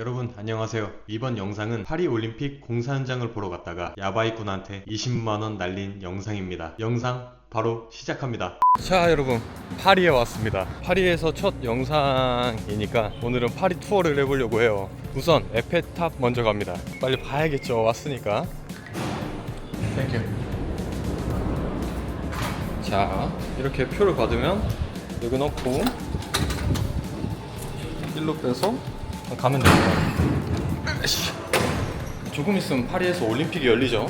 여러분 안녕하세요. 이번 영상은 파리 올림픽 공사 현장을 보러 갔다가 야바이꾼한테 20만원 날린 영상입니다. 영상 바로 시작합니다. 자 여러분 파리에 왔습니다. 파리에서 첫 영상이니까 오늘은 파리 투어를 해보려고 해요. 우선 에펠탑 먼저 갑니다. 빨리 봐야겠죠. 왔으니까. 땡큐. 자 이렇게 표를 받으면 여기 넣고 일로 빼서 가면 됩니다. 으쌰. 조금 있으면 파리에서 올림픽이 열리죠.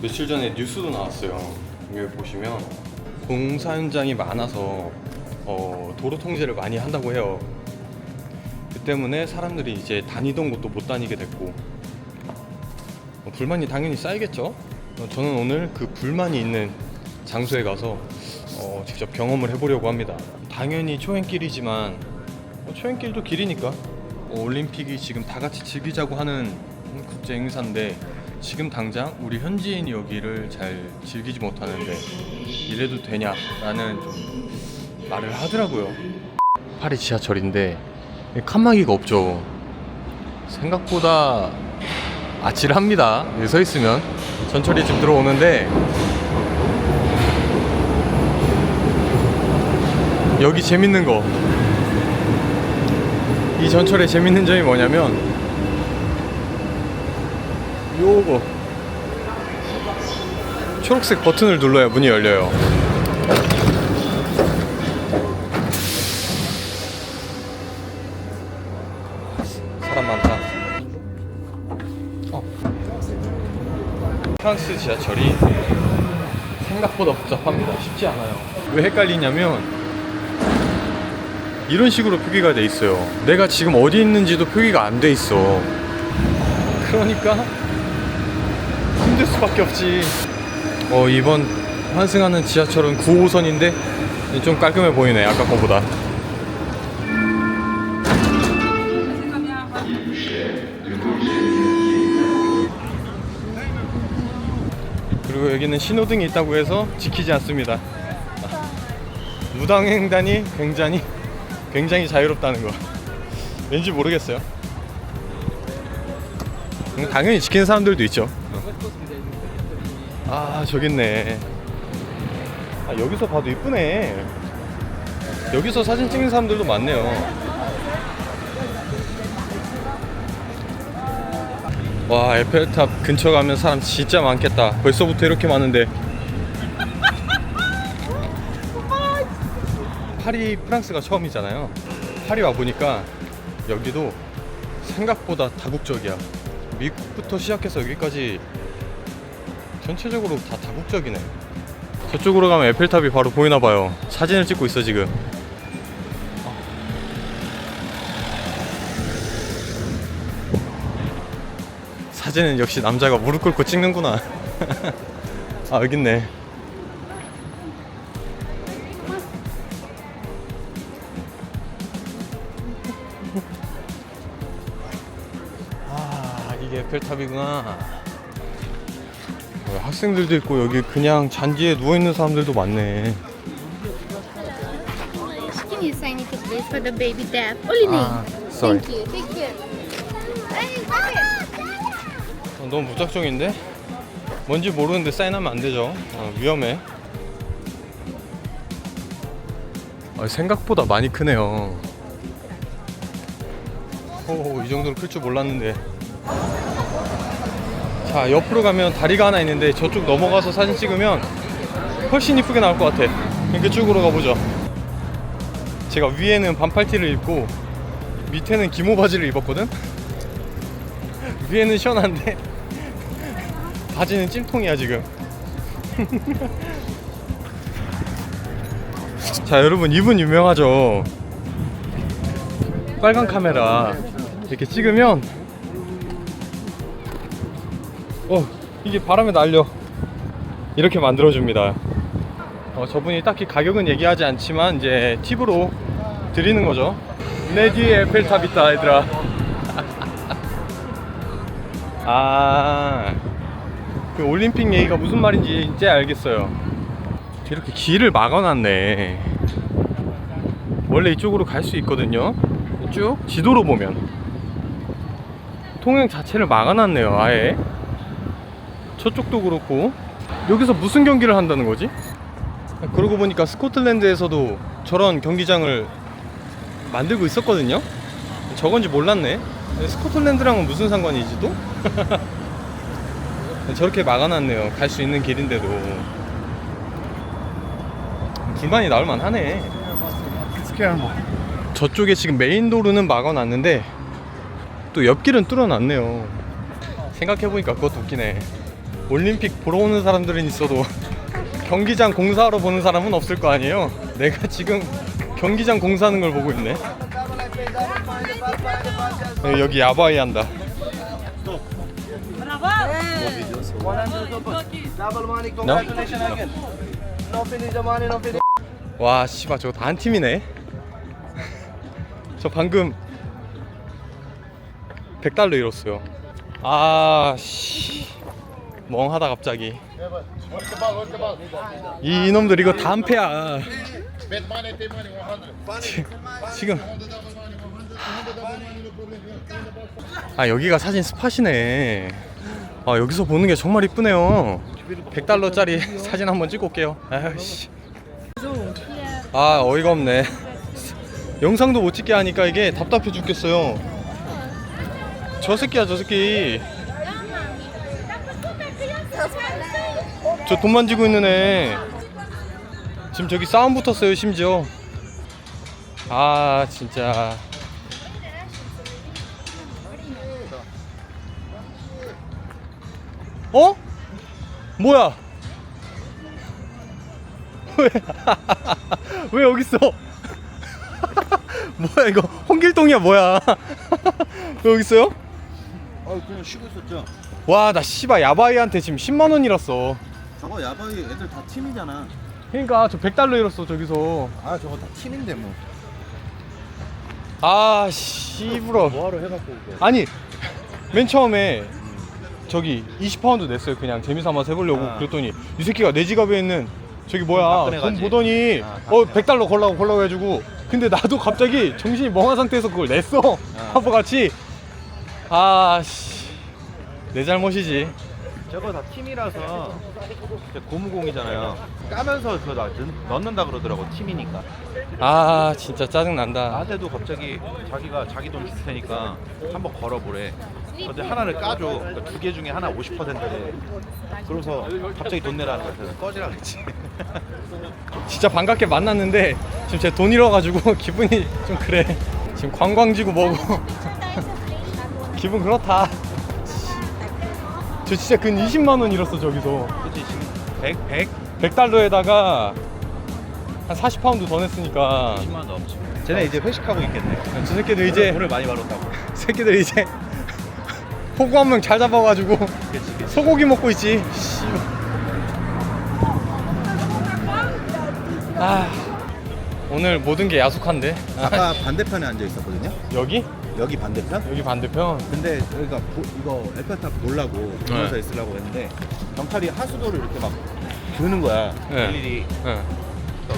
며칠 전에 뉴스도 나왔어요. 여기 보시면 공사 현장이 많아서 어, 도로 통제를 많이 한다고 해요. 그 때문에 사람들이 이제 다니던 곳도 못 다니게 됐고 어, 불만이 당연히 쌓이겠죠. 어, 저는 오늘 그 불만이 있는 장소에 가서 어, 직접 경험을 해보려고 합니다. 당연히 초행길이지만 어, 초행길도 길이니까 어, 올림픽이 지금 다 같이 즐기자고 하는 국제 행사인데 지금 당장 우리 현지인이 여기를 잘 즐기지 못하는데 이래도 되냐라는 좀 말을 하더라고요. 파리 지하철인데 칸막이가 없죠. 생각보다 아찔합니다. 여기 서 있으면 전철이 지금 들어오는데 여기 재밌는 거. 이 전철의 재밌는 점이 뭐냐면 요거 초록색 버튼을 눌러야 문이 열려요. 사람 많다. 어. 프랑스 지하철이 생각보다 복잡합니다. 쉽지 않아요. 왜 헷갈리냐면 이런 식으로 표기가 돼 있어요. 내가 지금 어디 있는지도 표기가 안 돼 있어. 그러니까 힘들 수밖에 없지. 어 이번 환승하는 지하철은 9호선인데 좀 깔끔해 보이네 아까 거보다. 그리고 여기는 신호등이 있다고 해서 지키지 않습니다. 무당횡단이 굉장히 굉장히 자유롭다는 거. 왠지 모르겠어요. 음, 당연히 지키는 사람들도 있죠. 아 저기 있네. 아 여기서 봐도 이쁘네. 여기서 사진 찍는 사람들도 많네요. 와 에펠탑 근처 가면 사람 진짜 많겠다. 벌써부터 이렇게 많은데. 파리 프랑스가 처음이잖아요. 파리 와 보니까 여기도 생각보다 다국적이야. 미국부터 시작해서 여기까지 전체적으로 다 다국적이네. 저쪽으로 가면 에펠탑이 바로 보이나 봐요. 사진을 찍고 있어 지금. 사진은 역시 남자가 무릎 꿇고 찍는구나. 아 여기 있네. 에펠탑이구나 어, 학생들도 있고 여기 그냥 잔디에 누워있는 사람들도 많네 Can you sign it please for the baby deaf? Only name. 아 sorry Thank you. Thank you. 어, 너무 무작정인데? 뭔지 모르는데 사인하면 안 되죠 어, 위험해 아, 생각보다 많이 크네요 오, 이 정도로 클 줄 몰랐는데 자 옆으로 가면 다리가 하나 있는데 저쪽 넘어가서 사진 찍으면 훨씬 이쁘게 나올 것 같아. 그럼 그쪽으로 가보죠. 제가 위에는 반팔티를 입고 밑에는 기모 바지를 입었거든? 위에는 시원한데 바지는 찜통이야 지금. 자 여러분 이분 유명하죠? 빨간 카메라. 이렇게 찍으면 어 이게 바람에 날려 이렇게 만들어줍니다 어, 저분이 딱히 가격은 얘기하지 않지만 이제 팁으로 드리는 거죠 내 뒤에 에펠탑 있다 얘들아 아, 그 올림픽 얘기가 무슨 말인지 이제 알겠어요. 이렇게 길을 막아놨네. 원래 이쪽으로 갈 수 있거든요. 쭉 지도로 보면. 통행 자체를 막아놨네요 아예 저쪽도 그렇고. 여기서 무슨 경기를 한다는 거지? 그러고 보니까 스코틀랜드에서도 저런 경기장을 만들고 있었거든요? 저건지 몰랐네. 스코틀랜드랑은 무슨 상관이지 또? 저렇게 막아놨네요. 갈 수 있는 길인데도. 불만이 나올 만 하네. 저쪽에 지금 메인 도로는 막아놨는데 또 옆길은 뚫어놨네요. 생각해보니까 그것도 웃기네 올림픽 보러 오는 사람들은 있어도 경기장 공사하러 보는 사람은 없을 거 아니에요. 내가 지금 경기장 공사하는 걸 보고 있네. 네, 여기 야바이 한다. No? 와 씨발 저거 다 한 팀이네. 저 방금 100달러 잃었어요. 아 씨 멍하다 갑자기. 이 이놈들 이거 다한 패야. 지- 지금. 아 여기가 사진 스팟이네. 아 여기서 보는 게 정말 이쁘네요. 100달러짜리 사진 한번 찍고 올게요. 아씨. 아 어이가 없네. 영상도 못 찍게 하니까 이게 답답해 죽겠어요. 저 새끼야 저 새끼 저 돈 만지고 있는 애 지금 저기 싸움 붙었어요 심지어 아 진짜 어? 뭐야 왜, 왜 여기 있어? 뭐야 이거 홍길동이야 뭐야? 왜 여기 있어요? 아 그냥 쉬고 있었죠. 와 나 씨발 야바이한테 지금 10만 원 잃었어. 저거 야바이 애들 다 팀이잖아. 그러니까 저 100달러 잃었어 저기서. 아 저거 다 팀인데 뭐. 아 씨부러. 뭐하러 해갖고 그거. 아니 맨 처음에 저기 20파운드 냈어요 그냥 재미삼아서 해보려고 아. 그랬더니 이 새끼가 내 지갑에 있는 저기 뭐야 돈 가지. 보더니 아, 어 박근혜 100달러 걸라고 걸라고 해주고 근데 나도 갑자기 정신이 멍한 상태에서 그걸 냈어 아. 바보같이 아씨 내 잘못이지 저거 다 팀이라서 이제 고무공이잖아요. 까면서 그거 다 넣- 넣는다 그러더라고 팀이니까. 아 진짜 짜증 난다 나한테도 갑자기 자기가 자기 돈 줄 테니까 한번 걸어보래. 근데 하나를 까줘. 그러니까 두 개 중에 하나 50%래. 그래서 갑자기 돈 내라는 거야. 그래서 꺼지라 그랬지. 진짜 반갑게 만났는데 지금 제 돈 잃어가지고 기분이 좀 그래 지금 관광지고 뭐고 기분 그렇다 저 진짜 근 20만 원 잃었어 저기서 그치 지금 100, 100, 100달러에다가 한 40파운드 더 냈으니까 10만 원 넘지. 쟤네 이제 회식하고 있겠네. 저 새끼들 이제 돈을 많이 벌었다고. 새끼들 이제 호구 한 명 잘 잡아가지고 그치, 그치. 소고기 먹고 있지. 아 오늘 모든 게 야속한데 아까 반대편에 앉아 있었거든요. 여기? 여기 반대편? 여기 반대편 근데 여기가 보- 이거 에펠탑 보려고 보면서 있으려고 했는데 경찰이 하수도를 이렇게 막 드는 거야. 네. 일일이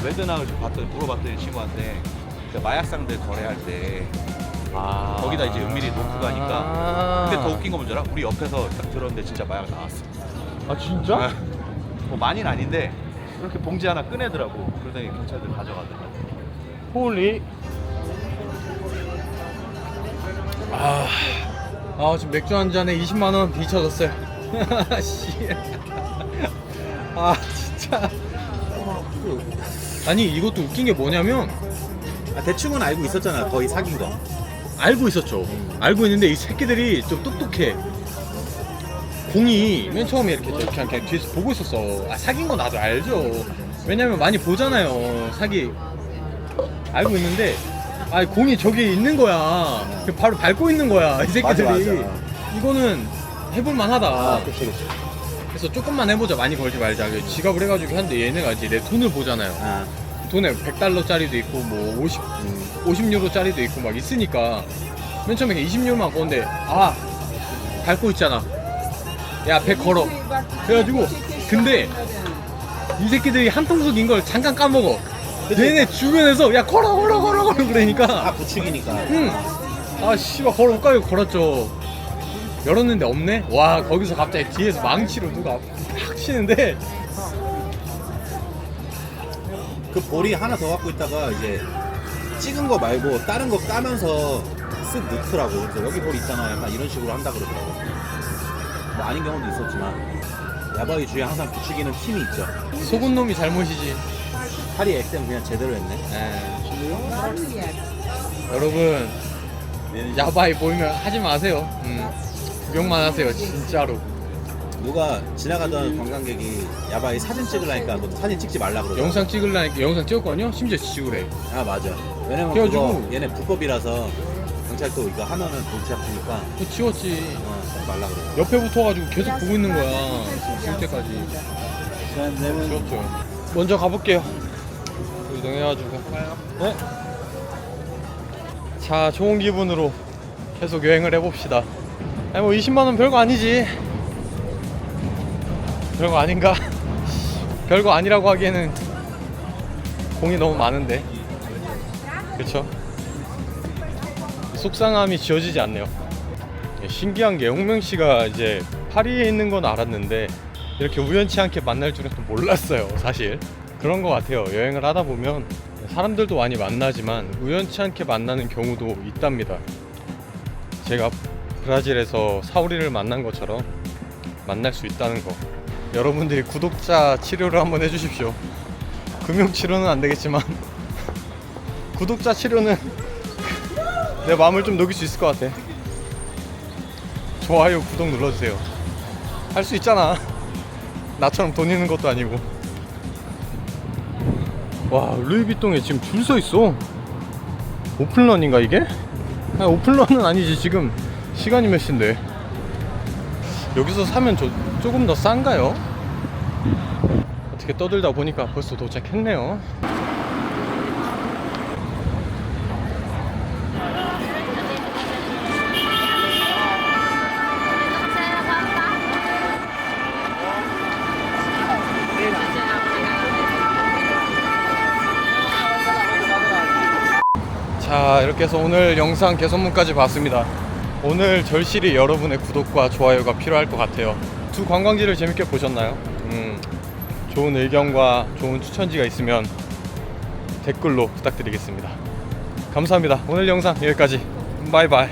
왜 드나 좀 봤더니 물어봤더니 친구한테 그 마약상들 거래할 때 아. 거기다 이제 은밀히 놓고 가니까. 아. 근데 더 웃긴 건 뭔지 알아? 우리 옆에서 딱 들었는데 진짜 마약 나왔어. 아 진짜? 뭐 많이는 아닌데 그렇게 봉지 하나 꺼내더라고. 그러더니 경찰들 가져가더라고. 홀리. 아, 아 지금 맥주 한 잔에 20만 원 비춰졌어요. 씨. 아 진짜. 아니 이것도 웃긴 게 뭐냐면 아, 대충은 알고 있었잖아. 거의 사귄 거. 알고 있었죠. 알고 있는데 이 새끼들이 좀 똑똑해. 공이 맨 처음에 이렇게 이렇게 그냥 뒤에서 보고 있었어. 아 사귄 거 나도 알죠. 왜냐면 많이 보잖아요. 사기 알고 있는데 아 공이 저기 있는 거야. 바로 밟고 있는 거야. 이 새끼들이. 맞아, 맞아. 이거는 해볼 만하다. 그치 그치. 그래서 조금만 해보자. 많이 걸지 말자. 지갑을 해가지고 하는데 얘네가 이제 내 돈을 보잖아요. 아, 돈에 100달러짜리도 있고 뭐 50, 50유로짜리도 있고 막 있으니까 맨 처음에 20유로만 건데 아 밟고 있잖아 야 100 걸어 그래가지고 근데 이 새끼들이 한 통속인 걸 잠깐 까먹어 얘네 주변에서 야 걸어 걸어 걸어 걸어 다 그러니까 부축이니까. 응아 씨발 걸어 가까이 걸었죠 열었는데 없네? 와 거기서 갑자기 뒤에서 망치로 누가 팍 치는데 그 볼이 하나 더 갖고 있다가 이제 찍은 거 말고 다른 거 까면서 쓱 넣더라고. 그래서 여기 볼 있잖아. 약간 이런 식으로 한다 그러더라고. 뭐 아닌 경우도 있었지만 야바이 주에 항상 부추기는 팀이 있죠. 속은 놈이 잘못이지 파리 엑셈 그냥 제대로 했네. 여러분 야바이 보이면 하지 마세요. 음, 구경만 하세요 진짜로. 누가 지나가던 관광객이 야바이 사진 찍으려니까 너 사진 찍지 말라 그러더라고. 영상 찍으려니까 영상 찍었거든요? 심지어 지우래. 아 맞아. 왜냐면 그래가지고- 그거 얘네 불법이라서 경찰도 이거 하면은 골치 아프니까. 또 지웠지. 어, 하지 말라 그래. 옆에 붙어가지고 계속 보고 있는 거야. 지울 때까지. 지웠죠. 먼저 가볼게요 이동해가지고 네. 자 좋은 기분으로 계속 여행을 해봅시다 아니 뭐 20만원 별거 아니지 별거 아닌가? 별거 아니라고 하기에는 공이 너무 많은데 그쵸? 속상함이 지워지지 않네요 예, 신기한 게 홍명 씨가 이제 파리에 있는 건 알았는데 이렇게 우연치 않게 만날 줄은 또 몰랐어요 사실 그런 것 같아요. 여행을 하다 보면 사람들도 많이 만나지만 우연치 않게 만나는 경우도 있답니다. 제가 브라질에서 사우리를 만난 것처럼 만날 수 있다는 거. 여러분들이 구독자 치료를 한번 해주십시오. 금융 치료는 안 되겠지만 구독자 치료는 내 마음을 좀 녹일 수 있을 것 같아. 좋아요 구독 눌러주세요. 할 수 있잖아. 나처럼 돈 있는 것도 아니고 와 루이비통에 지금 줄 서 있어 오픈런인가 이게? 아니, 오픈런은 아니지 지금 시간이 몇 시인데 여기서 사면 저, 조금 더 싼가요? 어떻게 떠들다 보니까 벌써 도착했네요 자 이렇게 해서 오늘 영상 개선문까지 봤습니다. 오늘 절실히 여러분의 구독과 좋아요가 필요할 것 같아요. 두 관광지를 재밌게 보셨나요? 음, 좋은 의견과 좋은 추천지가 있으면 댓글로 부탁드리겠습니다. 감사합니다. 오늘 영상 여기까지. 바이바이